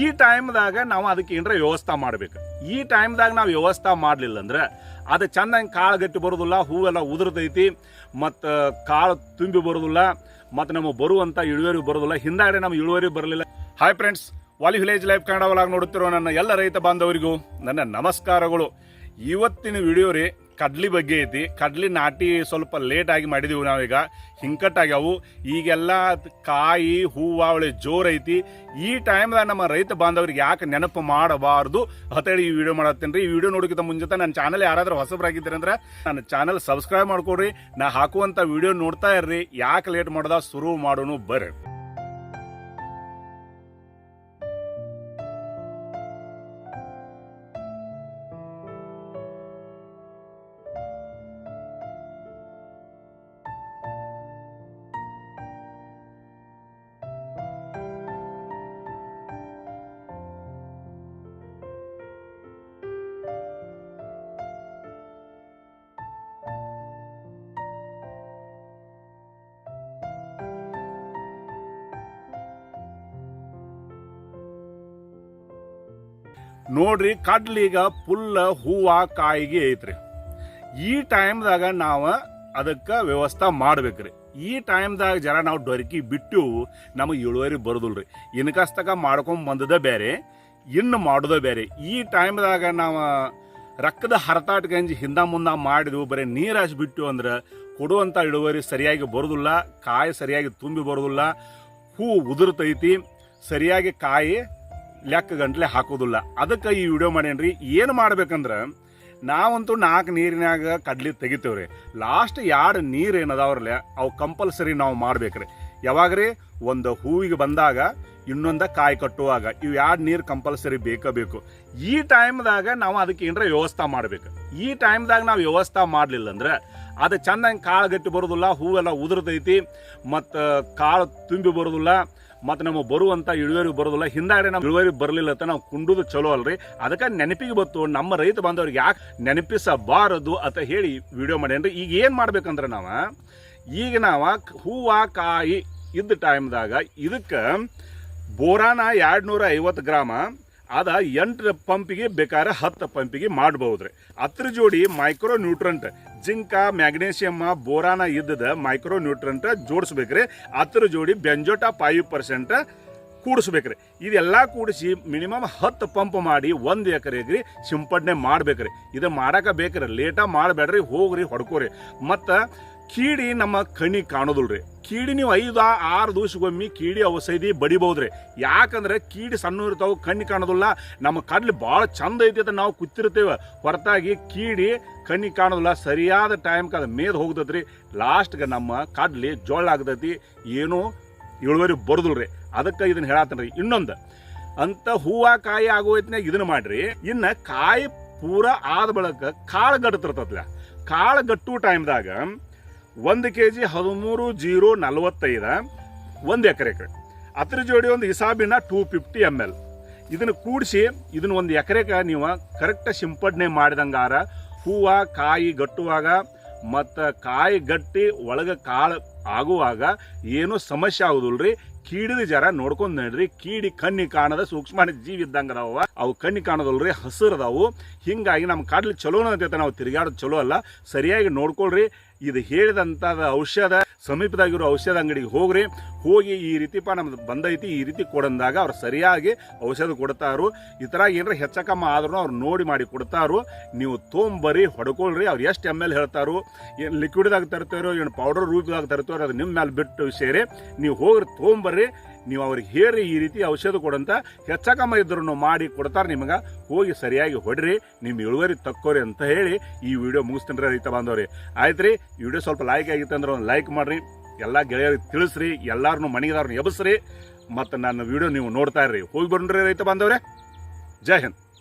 ಈ ಟೈಮ್ದಾಗ ನಾವು ಅದಕ್ಕೆ ಏನರ ವ್ಯವಸ್ಥೆ ಮಾಡ್ಬೇಕು. ಈ ಟೈಮ್ದಾಗ ನಾವು ವ್ಯವಸ್ಥೆ ಮಾಡಲಿಲ್ಲ ಅಂದ್ರೆ ಅದು ಚೆನ್ನಾಗಿ ಕಾಳು ಗಟ್ಟಿ ಬರೋದಿಲ್ಲ, ಹೂವೆಲ್ಲ ಉದುರ್ತೈತಿ, ಮತ್ತು ಕಾಳು ತುಂಬಿ ಬರೋದಿಲ್ಲ, ಮತ್ತು ನಮಗೆ ಬರುವಂಥ ಇಳುವರಿ ಬರೋದಿಲ್ಲ. ಹಿಂದಾಗಡೆ ನಮ್ಗೆ ಇಳುವರಿ ಬರಲಿಲ್ಲ. ಹಾಯ್ ಫ್ರೆಂಡ್ಸ್ ವಾಲಿ ವಿಲೇಜ್ ಲೈಫ್ ಕನ್ನಡ ಒಳಗೆ ನೋಡುತ್ತಿರೋ ನನ್ನ ಎಲ್ಲ ರೈತ ಬಾಂಧವರಿಗೂ ನನ್ನ ನಮಸ್ಕಾರಗಳು. ಇವತ್ತಿನ ವಿಡಿಯೋ ರೀ ಕಡ್ಲಿ ಬಗ್ಗೆ ಐತಿ. ಕಡ್ಲಿ ನಾಟಿ ಸ್ವಲ್ಪ ಲೇಟಾಗಿ ಮಾಡಿದೀವಿ ನಾವೀಗ. ಹಿಂಕಟ್ಟಾಗ್ಯಾವು ಈಗೆಲ್ಲ ಕಾಯಿ ಹೂವು ಅವಳೆ ಜೋರ್ ಐತಿ. ಈ ಟೈಮ್ದಾಗ ನಮ್ಮ ರೈತ ಬಾಂಧವರಿಗೆ ಯಾಕೆ ನೆನಪು ಮಾಡಬಾರ್ದು? ಅಂತೇಳಿ ಈ ವಿಡಿಯೋ ಮಾಡತ್ತೇನೆ ರೀ. ಈ ವಿಡಿಯೋ ನೋಡೋಕ್ಕಿಂತ ಮುಂಚೆ ನನ್ನ ಚಾನಲ್ ಯಾರಾದ್ರೂ ಹೊಸಬರಾಗಿದ್ದೀರಿ ಅಂದ್ರೆ ನನ್ನ ಚಾನಲ್ ಸಬ್ಸ್ಕ್ರೈಬ್ ಮಾಡ್ಕೊಡ್ರಿ. ನಾ ಹಾಕುವಂಥ ವಿಡಿಯೋ ನೋಡ್ತಾ ಇರ್ರಿ. ಯಾಕೆ ಲೇಟ್ ಮಾಡ್ದ? ಶುರು ಮಾಡೋನು ಬರ್ರಿ. ನೋಡ್ರಿ ಕಡ್ಲೀಗ ಫುಲ್ ಹೂವ, ಕಾಯಿಗೆ ಐತ್ರಿ. ಈ ಟೈಮ್ದಾಗ ನಾವು ಅದಕ್ಕೆ ವ್ಯವಸ್ಥೆ ಮಾಡ್ಬೇಕ್ರಿ. ಈ ಟೈಮ್ದಾಗ ಜರ ನಾವು ಡೊರಕಿ ಬಿಟ್ಟು ನಮಗೆ ಇಳುವರಿ ಬರೋದಿಲ್ರಿ. ಇನ್ಕಸ್ತಕ ಮಾಡ್ಕೊಂಡ್ ಬಂದದ ಬೇರೆ ಇನ್ನು ಮಾಡೋದ ಬೇರೆ ಈ ಟೈಮ್ದಾಗ ನಾವು ರಕ್ತದ ಹರತಾಟ ಗಂಜಿ ಹಿಂದ ಮುಂದ ಮಾಡಿದ್ವು, ಬರೀ ನೀರು ಹಚ್ಚಿ ಬಿಟ್ಟು ಅಂದ್ರೆ ಕೊಡುವಂಥ ಇಳುವರಿ ಸರಿಯಾಗಿ ಬರೋದಿಲ್ಲ, ಕಾಯಿ ಸರಿಯಾಗಿ ತುಂಬಿ ಬರೋದಿಲ್ಲ, ಹೂ ಉದುರ್ತೈತಿ, ಸರಿಯಾಗಿ ಕಾಯಿ ಲೆಕ್ಕ ಗಂಟ್ಲೆ ಹಾಕೋದಿಲ್ಲ. ಅದಕ್ಕೆ ಈ ವಿಡಿಯೋ ಮಾಡೇನ್ರಿ? ಏನು ಮಾಡ್ಬೇಕಂದ್ರೆ, ನಾವಂತೂ ನಾಲ್ಕು ನೀರಿನಾಗ ಕಡ್ಲಿ ತೆಗಿತೇವ್ರಿ. ಲಾಸ್ಟ್ ಎರಡು ನೀರು ಏನದಾವ್ರಲ್ಲ, ಅವು ಕಂಪಲ್ಸರಿ ನಾವು ಮಾಡ್ಬೇಕ್ರಿ. ಯಾವಾಗ್ರಿ? ಒಂದು ಹೂವಿಗೆ ಬಂದಾಗ, ಇನ್ನೊಂದ ಕಾಯಿ ಕಟ್ಟುವಾಗ, ಇವು ಎರಡು ನೀರು ಕಂಪಲ್ಸರಿ ಬೇಕೇ ಬೇಕು. ಈ ಟೈಮ್ದಾಗ ನಾವು ಅದಕ್ಕೆ ಏನರ ವ್ಯವಸ್ಥೆ ಮಾಡ್ಬೇಕು. ಈ ಟೈಮ್ದಾಗ ನಾವು ವ್ಯವಸ್ಥೆ ಮಾಡಲಿಲ್ಲ ಅಂದ್ರೆ ಅದು ಚಂದಂಗೆ ಕಾಳು ಗಟ್ಟಿ ಬರೋದಿಲ್ಲ, ಹೂವೆಲ್ಲ ಉದುರ್ತೈತಿ, ಮತ್ತು ಕಾಳು ತುಂಬಿ ಬರೋದಿಲ್ಲ ಮತ್ತು ನಮಗೆ ಬರುವಂಥ ಇಳುವರಿ ಬರೋದಿಲ್ಲ. ಹಿಂದಾಗಡೆ ನಮ್ಮ ಇಳುವರಿ ಬರಲಿಲ್ಲ ಅಂತ ನಾವು ಕುಂಡುದು ಚಲೋ ಅಲ್ರಿ. ಅದಕ್ಕೆ ನೆನಪಿಗೆ ಬತ್ತು, ನಮ್ಮ ರೈತ ಬಾಂಧವ್ರಿಗೆ ಯಾಕೆ ನೆನಪಿಸಬಾರದು ಅಂತ ಹೇಳಿ ವಿಡಿಯೋ ಮಾಡೇನ್ರಿ. ಈಗ ಏನು ಮಾಡ್ಬೇಕಂದ್ರೆ ನಾವು, ಈಗ ನಾವು ಹೂವು, ಕಾಯಿ ಇದ್ದ ಟೈಮ್ದಾಗ ಇದಕ್ಕೆ ಬೋರಾನ ಎರಡು ನೂರ ಐವತ್ತು ಗ್ರಾಮ, ಅದ ಎಂಟು ಪಂಪಿಗೆ ಬೇಕಾದ್ರೆ ಹತ್ತು ಪಂಪಿಗೆ ಮಾಡ್ಬಹುದ್ರಿ. ಅದ್ರ ಜೋಡಿ micro nutrient zinc magnesium boron ಇದ್ದದ micro nutrient ಜೋಡಿಸ್ಬೇಕ್ರಿ. ಅದ್ರ ಜೋಡಿ ಬೆಂಜೋಟ ಫೈವ್ ಪರ್ಸೆಂಟ್ ಕೂಡಿಸ್ಬೇಕ್ರಿ. ಇದೆಲ್ಲ ಕೂಡಿಸಿ ಮಿನಿಮಮ್ ಹತ್ತು ಪಂಪ್ ಮಾಡಿ ಒಂದು ಎಕರೆಗ್ರಿ ಸಿಂಪಡಣೆ ಮಾಡ್ಬೇಕ್ರಿ. ಇದು ಮಾಡಕ್ಕೆ ಬೇಕ್ರಿ. ಲೇಟಾಗಿ ಮಾಡಬೇಡ್ರಿ, ಹೋಗ್ರಿ, ಹೊಡ್ಕೋರಿ. ಮತ್ತು ಕೀಡಿ ನಮ್ಮ ಕಣ್ಣಿ ಕಾಣೋದಿಲ್ರಿ. ಕೀಡಿ ನೀವು ಐದು, ಆರು ದಿವಸಗೊಮ್ಮೆ ಕೀಡಿ ಔಷಧಿ ಬಡಿಬಹುದ್ರಿ. ಯಾಕಂದ್ರೆ ಕೀಡಿ ಸಣ್ಣ ಇರ್ತಾವ ಕಣ್ಣಿ ಕಾಣೋದಿಲ್ಲ. ನಮ್ಮ ಕಡ್ಲಿ ಭಾಳ ಚಂದ ಐತಿ ಅಂತ ನಾವು ಕೂತಿರ್ತೇವೆ. ಹೊರತಾಗಿ ಕೀಡಿ ಕಣ್ಣಿ ಕಾಣೋದಿಲ್ಲ. ಸರಿಯಾದ ಟೈಮ್ಗೆ ಅದು ಮೇದ್ ಹೋಗ್ತೈತ್ರಿ. ಲಾಸ್ಟ್ಗೆ ನಮ್ಮ ಕಡ್ಲಿ ಜೋಳ ಆಗ್ತೈತಿ. ಏನೂ ಇಳುವರಿ ಬರೋದಿಲ್ರಿ. ಅದಕ್ಕೆ ಇದನ್ನ ಹೇಳತ್ತನ್ರಿ ಇನ್ನೊಂದು, ಅಂತ ಹೂವ ಕಾಯಿ ಆಗೋಯ್ತನಾಗ ಇದನ್ನ ಮಾಡ್ರಿ. ಇನ್ನ ಕಾಯಿ ಪೂರ ಆದ ಬಳಕ ಕಾಳು ಗಟ್ಟತಿರ್ತತ್ಲ ಕಾಳು ಗಟ್ಟು ಟೈಮ್ದಾಗ ಒಂದು ಕೆ ಜಿ ಹದಿಮೂರು ಜೀರೋ ನಲವತ್ತೈದ, ಒಂದು ಎಕರೆಗೆ ಅದ್ರ ಜೋಡಿ ಒಂದು ಹಿಸಾಬಿನ ಟೂ ಫಿಫ್ಟಿ ಎಂ ಎಲ್ ಇದನ್ನು ಕೂಡಿಸಿ, ಇದನ್ನ ಒಂದು ಎಕರೆಕ ನೀವು ಕರೆಕ್ಟ್ ಸಿಂಪಡಣೆ ಮಾಡಿದಂಗಾರ ಹೂವು, ಕಾಯಿ ಗಟ್ಟುವಾಗ ಮತ್ತು ಕಾಯಿ ಗಟ್ಟಿ ಒಳಗೆ ಕಾಳು ಆಗುವಾಗ ಏನೂ ಸಮಸ್ಯೆ ಆಗುದಿಲ್ಲ ರೀ ಕೀಡಿದ ಜರ ನೋಡ್ಕೊಂಡು ನಡ್ರಿ. ಕೀಡಿ ಕಣ್ಣಿ ಕಾಣದ ಸೂಕ್ಷ್ಮ ಜೀವಿ ಇದ್ದಂಗ ಅದಾವ ಅವು ಕಣ್ಣಿ ಕಾಣೋದಲ್ರಿ ರೀ ಅದಾವು. ಹಿಂಗಾಗಿ ನಮ್ಮ ಕಾಡ್ಲಿ ಚಲೋನ ಅಂತೈತೆ ನಾವು ತಿರುಗಾಡೋದು ಚಲೋ ಅಲ್ಲ. ಸರಿಯಾಗಿ ನೋಡ್ಕೊಳ್ರಿ. ಇದು ಹೇಳಿದಂತ ಔಷಧ, ಸಮೀಪದಾಗಿರೋ ಔಷಧ ಅಂಗಡಿಗೆ ಹೋಗ್ರಿ. ಹೋಗಿ ಈ ರೀತಿಪ ನಮ್ದು ಬಂದೈತಿ, ಈ ರೀತಿ ಕೊಡಂದಾಗ ಅವ್ರು ಸರಿಯಾಗಿ ಔಷಧ ಕೊಡ್ತಾರು. ಈ ಥರ ಏನಾರ ಹೆಚ್ಚಕಮ್ಮ ಆದ್ರೂ ಅವ್ರು ನೋಡಿ ಮಾಡಿ ಕೊಡ್ತಾರು. ನೀವು ತೊಂಬರಿ, ಹೊಡ್ಕೊಳ್ರಿ. ಅವ್ರು ಎಷ್ಟು ಎಂ ಎಲ್ ಹೇಳ್ತಾರೋ, ಏನು ಲಿಕ್ವಿಡ್ದಾಗ ತರ್ತಾರೋ, ಏನು ಪೌಡರ್ ರೂಪದಾಗ ತರ್ತಾರೋ, ಅದು ನಿಮ್ಮ ಮೇಲೆ ಬಿಟ್ಟು ವಿಷಯ ರೀ ನೀವು ಹೋಗ್ರಿ ತೊಗೊಂಬರ್ರಿ ನೀವು ಅವ್ರಿಗೆ ಹೇಳಿ ಈ ರೀತಿ ಔಷಧ ಕೊಡಂತ ಹೆಚ್ಚಕಮ್ಮ ಇದ್ರೂ ಮಾಡಿ ಕೊಡ್ತಾರೆ ನಿಮಗೆ. ಹೋಗಿ ಸರಿಯಾಗಿ ಹೊಡ್ರಿ ನಿಮ್ಮ ಇಳುವರಿ ತಕ್ಕೋರಿ ಅಂತ ಹೇಳಿ ಈ ವಿಡಿಯೋ ಮುಗಿಸ್ತೀನಿ ರೈತ ಬಾಂಧವ್ರಿ. ಆಯ್ತು ರೀ ವಿಡಿಯೋ ಸ್ವಲ್ಪ ಲೈಕ್ ಆಗಿತ್ತು ಅಂದ್ರೆ ಒಂದು ಲೈಕ್ ಮಾಡಿರಿ. ಎಲ್ಲ ಗೆಳೆಯರಿಗೆ ತಿಳಿಸ್ರಿ ಎಲ್ಲರನ್ನೂ ಮನೆಗಾರನ್ನ ಎಬ್ಸ್ರಿ. ಮತ್ತು ನನ್ನ ವಿಡಿಯೋ ನೀವು ನೋಡ್ತಾ ಇರ್ರಿ. ಹೋಗಿ ಬರ್ರಿ ರೈತ ಬಾಂಧವ್ರೆ. ಜೈ ಹಿಂದ್.